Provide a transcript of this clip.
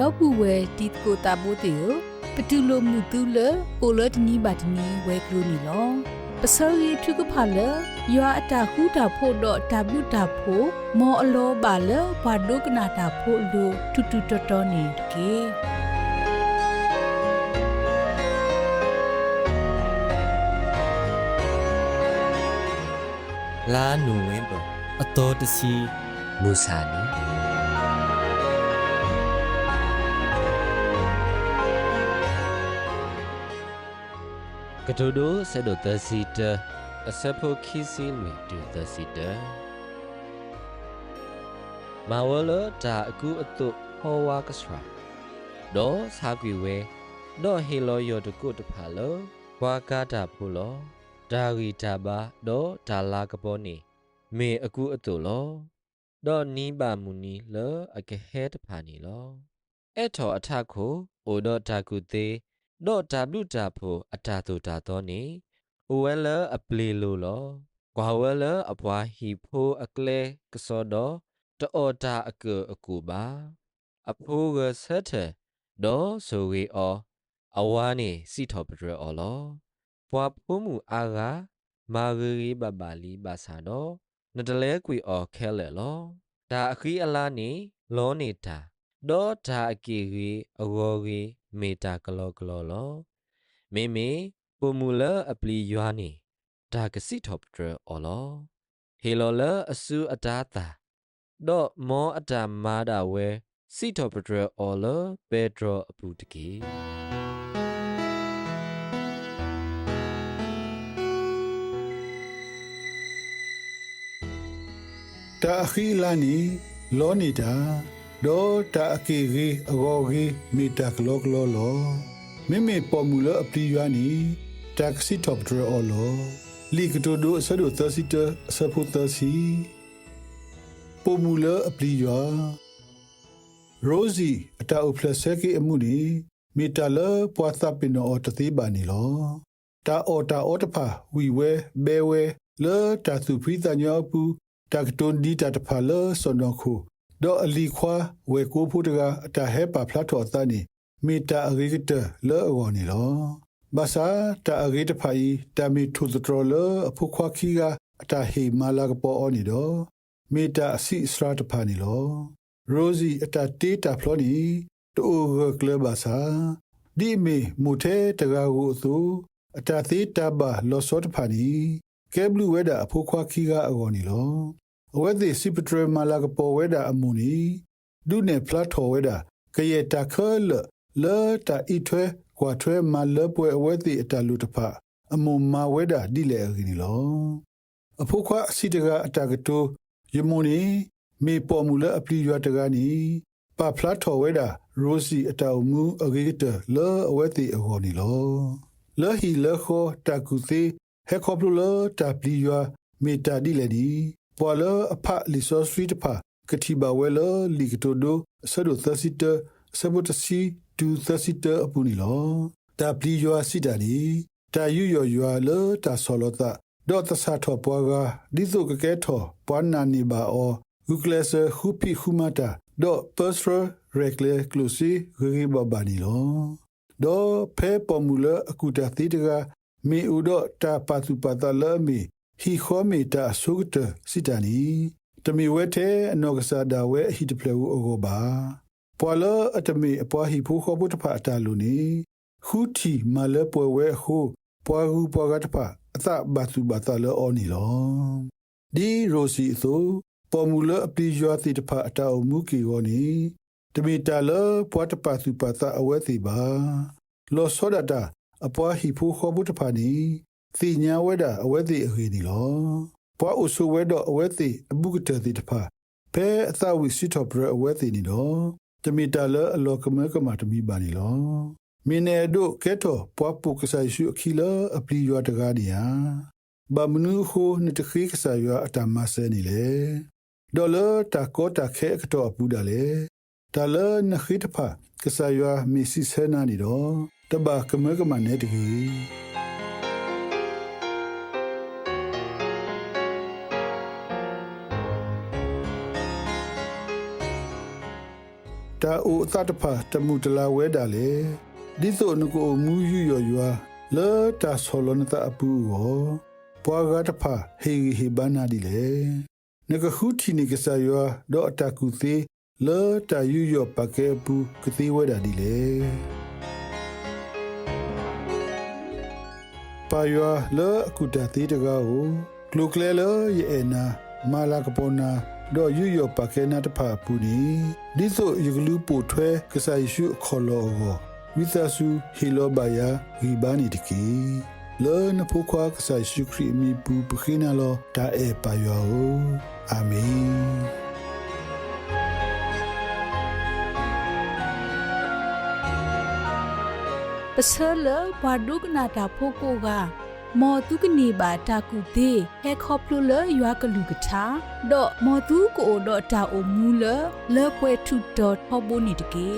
ဒေါပူဝဲတီကိုတာဘိုတေယပတူလိုမှုတူလကိုလတနီဘတ်နီဝဲကလူနီလောပစောရီထုကဖာလယွာအတာခုတာဖို့တော့တဘလူတာဖို့မောအလောပါလဘာဒုကနာတာဖို့လိုတူတူတော်တော်နေကေလာနူဝင်းပအတော်တစီမူဆာနီ ကတိုဒိုဆေဒိုသစီတအစဖိုခီစီမီတူသစီတမဝလတာအကူအတုဟောဝါကစရာဒေါ်စာကွေဝဲဒေါ်ဟီလောယောတကုတဖာလောဝါကာတာဖူလောဒါဂီတာဘာဒေါ်ဒါလာကပေါ်နီမေအကူအတုလောဒေါ်နီးပါမူနီလောအကဟဲတဖာနီလောအဲ့ထော်အထခိုအိုဒေါ်တာကုသေးဒေါ် တာဘလူတာဖိုအတာတူတာတော့နေအိုဝဲလအပလီလိုလောကွာဝဲလအပွားဟီဖိုအကလဲကစောတော့တောတာအကူအကူပါအဖိုးကဆက်တဲ့ဒေါ်ဆိုဝေအောအဝါနေစီထော်ပဒရအော်လောဘွာဖိုးမှုအာဂါမာဂရီဘဘာလီဘာသာတော့နတလဲကွေအော်ခဲလေလောဒါအခီအလားနေလောနေတာဒေါ်ဒါအကီရီအဝေါ်ရီ မေတာကလောကလောလောမေမေပုံမူလအပလီယွာနေဒါကစီထော့ပဒရအော်လောဟေလောလအဆူအတားတာတော့မောအတာမာတာဝဲစီထော့ပဒရအော်လပေဒရအပူတကီတာခီလာနီလောနေတာ ဒေါ်တာအကေရီအဂောဂီမီတာကလောကလောလောမိမိပေါ်မူလအပလီယွာနီတက်စီတော့ဒရအော်လောလီကတိုဒိုဆဒိုသစီတဆဖူသစီပေါ်မူလအပလီယွာရိုဇီအတာအဖလဆက်ကီအမှုနီမီတာလပွာသပင်နောတတိဘာနီလောတာအော်တာအော်တဖာဝီဝဲဘဲဝဲလေတာသူဖိတညောပူတက်တွန်ဒီတတဖာလဆွန်တော်ခု ဒေါ်အလီခွာဝဲကိုဖုတကအတာဟဲပါဖလာတော်တနီမီတာအဂိကတလောအဝနီလောဘာသာတာအဂိတဖိုင်တာမီထူဒထရလအဖုခွာခီကအတာဟေမာလာကပေါ်အောနီတော့မီတာအစီစရာတဖာနီလောရိုဇီအတာတေးတာဖလောနီတိုဂကလဘာသာဒီမီမူထဲတကာကိုသူအတာသေးတဘာလောစောတဖာနီကဲဘလူဝဲတာအဖိုးခွားခီကအကောနီလော အဝဲသေးစီပထရမာလာကပေါ်ဝဲတာအမူနီဒုနေဖလတ်ထော်ဝဲတာကရဲ့တာခဲလလောတာဤထွဲကွာထွဲမာလပွဲအဝဲသေးအတလူတဖအမုံမာဝဲတာဒီလေအကနီလောအဖိုးခွားအစီတကအတာကတိုယမုန်နီမေပေါ်မူလအပလီရွာတကနီပါဖလတ်ထော်ဝဲတာရိုစီအတောင်မူအဂိတလောအဝဲသေးအကောနီလောလောဟီလောခောတာကူသေးဟက်ခေါပလူလတာပလီယွာမီတာဒီလေဒီ ပေါ်လအဖလီဆိုစထရီတဖာကတိဘဝဲလလီကတိုဒိုဆဒိုသစီတဆဘတ်စီတူသစီတအပူနီလောတာပလီယွာစီတာနီတာယူယောယွာလတာဆောလတာဒေါ်တဆာထောပွားကဒီဇိုကကဲထောပွားနာနီဘာအောဂုကလဆာခူပီခူမာတာဒေါ်ပတ်စရရက်လေကလူစီဂရီဘဘာနီလောဒေါ်ဖဲပေါ်မူလအကူတာသီတကမေဥဒတာပတုပတလမီ ဟီခောမီတာဆုကတစီတနီတမီဝဲတဲ့အနောကစားဒါဝဲအဟိတပလဝအဂောပါပွာလအတမီအပွားဟီဖိုခောဘုတဖအတာလူနီခူတီမလပွဲဝဲဟုပွားဟုပွားကတဖအသဘတုဘတလအောနီလောဒီရိုစီသောပေါ်မူလအပီယွာတိတဖအတာအမှုကီဂောနီတမီတာလပွားတပစုပသအဝဲစီပါလောစောဒတာအပွားဟီဖူခောဘုတဖာနီ သီညာဝဲတာအဝဲတိအခေနီလောပွားအဆူဝဲတော့အဝဲတိအဘုကတတိတဖာဖဲအသဝီစီတော့ဘရအဝဲတိနီလောတမီတာလအလောကမဲကမာတမီပါနီလောမင်းနဲ့တို့ကဲတော့ပွားပုကဆိုင်ရှုအခီလအပလီရွာတကားနီယာဘာမနုခိုနှစ်တခိကဆာရွာအတမဆဲနီလေဒေါ်လာတာကောတာခဲကတော့အပူဒါလေတာလနခိတဖာကဆာရွာမီစီဆဲနာနီတော့တဘာကမဲကမနဲ့တကြီး တာအိုအသတ္တဖာတမှုတလာဝဲတာလေဒီဆိုနကိုမူယူယောရွာလောတာဆောလနတာအပူရောပွာဂတ်ဖာဟေဟေဘာနာဒီလေနကခုတီနိကဆာယောဒေါ်အတကူသေးလောတာယူယောပကေပူကတိဝဲတာဒီလေပါယောလောအကုတသေးတကားကိုကလုကလေလောယေနာမာလာကပေါ်နာ ဒေါ်ယူယောပကေနာတဖာပူနီဒီဆိုယူဂလူပိုထွဲကဆာယရှုခေါ်လောကိုဝိသဆုဟီလောဘယာဂီဘာနီတကီလောနဖုခွာကဆာရှုခရီမီပူပခိနာလောတာအေပါယောအာမင်ပစလဘာဒုကနာတာဖိုကိုက မော်တုကနေပါတာကူသေးဟဲခေါပလူလရွာကလူကထာဒေါ်မော်တုကိုဒေါ်တာအိုမူလလေပွဲထုဒေါ်ဟောဘိုနီတကေ